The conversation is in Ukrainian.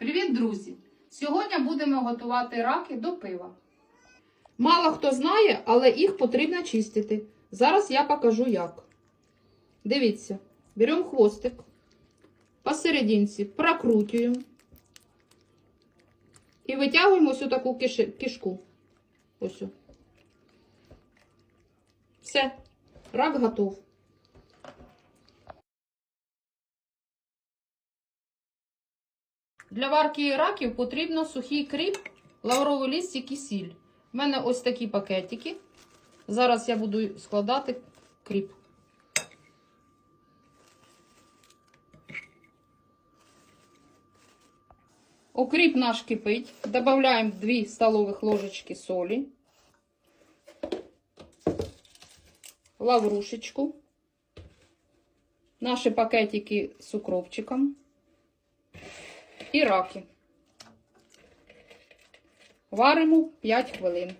Привіт, друзі! Сьогодні будемо готувати раки до пива. Мало хто знає, але їх потрібно чистити. Зараз я покажу як. Дивіться, беремо хвостик, посерединці прокрутюємо і витягуємо ось таку кишку. Ось. Все, рак готов. Для варки раків потрібно сухий кріп, лавровий листик і сіль. У мене ось такі пакетики. Зараз я буду складати кріп. Окріп наш кипить. Добавляємо 2 столових ложечки солі, лаврушечку, наші пакетики з укропчиком і раки. Варимо 5 хвилин.